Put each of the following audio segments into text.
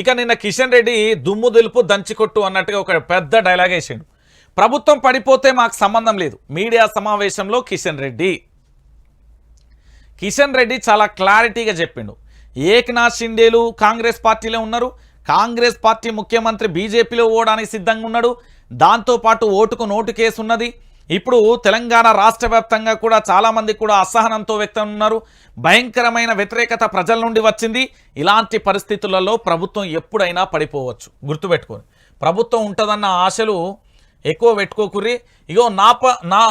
ఇక నిన్న కిషన్ రెడ్డి దుమ్ము దులుపు దంచికొట్టు అన్నట్టుగా ఒక పెద్ద డైలాగ్ వేసిండు. ప్రభుత్వం పడిపోతే మాకు సంబంధం లేదు. మీడియా సమావేశంలో కిషన్ రెడ్డి. కిషన్ రెడ్డి చాలా క్లారిటీగా చెప్పిండు. ఏక్నాథ్ షిండేలు కాంగ్రెస్ పార్టీలో ఉన్నారు. కాంగ్రెస్ పార్టీ ముఖ్యమంత్రి బీజేపీలో ఓడానికి సిద్ధంగా ఉన్నాడు. దాంతోపాటు ఓటుకు నోటు కేసు ఉన్నది. ఇప్పుడు తెలంగాణ రాష్ట్ర వ్యాప్తంగా కూడా చాలామంది కూడా అసహనంతో వ్యక్తం ఉన్నారు. భయంకరమైన వ్యతిరేకత ప్రజల నుండి వచ్చింది. ఇలాంటి పరిస్థితులలో ప్రభుత్వం ఎప్పుడైనా పడిపోవచ్చు. గుర్తుపెట్టుకొని ప్రభుత్వం ఉంటుందన్న ఆశలు ఎక్కువ పెట్టుకోకుర్రి. ఇగో నా ప నా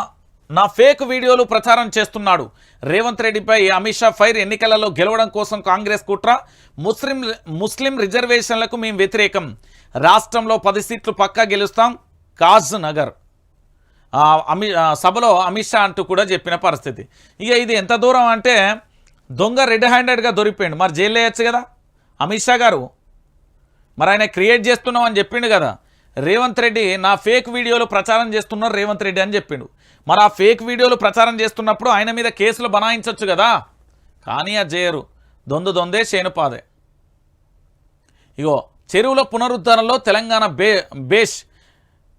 నా ఫేక్ వీడియోలు ప్రచారం చేస్తున్నాడు రేవంత్ రెడ్డిపై అమిత్ షా ఫైర్ ఎన్నికలలో గెలవడం కోసం కాంగ్రెస్ కుట్ర. ముస్లిం ముస్లిం రిజర్వేషన్లకు మేము వ్యతిరేకం. రాష్ట్రంలో పది సీట్లు పక్కా గెలుస్తాం. కాజ్ నగర్. అమి సభలో అమిత్ షా అంటూ కూడా చెప్పిన పరిస్థితి. ఇక ఇది ఎంత దూరం అంటే దొంగ రెడ్ హ్యాండెడ్గా దొరికిపోయింది మరి జైలు వేయచ్చు కదా? అమిత్ షా గారు. మరి ఆయన క్రియేట్ చేస్తున్నాం అని చెప్పిండు కదా. రేవంత్ రెడ్డి నా ఫేక్ వీడియోలు ప్రచారం చేస్తున్నారు రేవంత్ రెడ్డి అని చెప్పిండు. మరి ఆ ఫేక్ వీడియోలు ప్రచారం చేస్తున్నప్పుడు ఆయన మీద కేసులు బనాయించవచ్చు కదా? కానీ అది చేయరు. దొందు దొందే శేనుపాదే ఇగో చెరువుల పునరుద్ధరణలో తెలంగాణ బే బేష్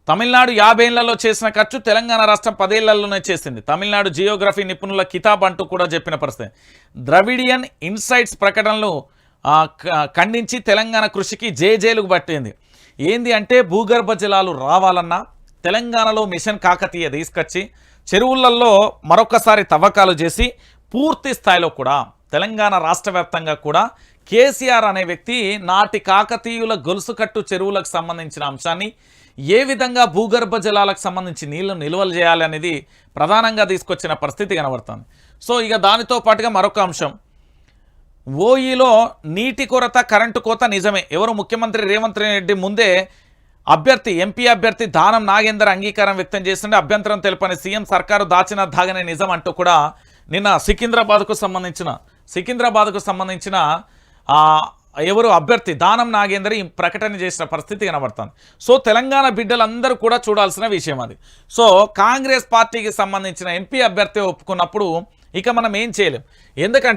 తమిళనాడు యాభైళ్ళలో చేసిన ఖర్చు తెలంగాణ రాష్ట్రం పదేళ్ళలోనే చేసింది. తమిళనాడు జియోగ్రఫీ నిపుణుల కితాబ్ అంటూ కూడా చెప్పిన పరిస్థితి. ద్రవిడియన్ ఇన్సైట్స్ ప్రకటనలు ఖండించి తెలంగాణ కృషికి జేజేలుగు పట్టింది. ఏంది అంటే భూగర్భ జలాలు రావాలన్నా తెలంగాణలో మిషన్ కాకతీయ తీసుకొచ్చి చెరువులలో మరొకసారి తవ్వకాలు చేసి పూర్తి స్థాయిలో కూడా తెలంగాణ రాష్ట్ర కూడా కేసీఆర్ అనే వ్యక్తి నాటి కాకతీయుల గొలుసుకట్టు చెరువులకు సంబంధించిన అంశాన్ని ఏ విధంగా భూగర్భ జలాలకు సంబంధించి నీళ్ళను నిల్వలు చేయాలి అనేది ప్రధానంగా తీసుకొచ్చిన పరిస్థితి కనబడుతుంది. సో ఇక దానితో పాటుగా మరొక అంశం. ఓఈలో నీటి కొరత కరెంటు కోత నిజమే. ఎవరు ముఖ్యమంత్రి రేవంత్ రెడ్డి ముందే అభ్యర్థి ఎంపీ అభ్యర్థి దానం నాగేందర్ అంగీకారం వ్యక్తం చేస్తుండే. అభ్యంతరం తెలుపని సీఎం సర్కారు దాచిన దాగనే నిజం అంటూ కూడా నిన్న సికింద్రాబాద్కు సంబంధించిన సికింద్రాబాద్కు సంబంధించిన ఎవరు అభ్యర్థి దానం నాగేందర్ ఈ ప్రకటన చేసిన పరిస్థితి కనబడుతుంది. సో తెలంగాణ బిడ్డలందరూ కూడా చూడాల్సిన విషయం అది. సో కాంగ్రెస్ పార్టీకి సంబంధించిన ఎంపీ అభ్యర్థి ఒప్పుకున్నప్పుడు ఇక మనం ఏం చేయలేం. ఎందుకంటే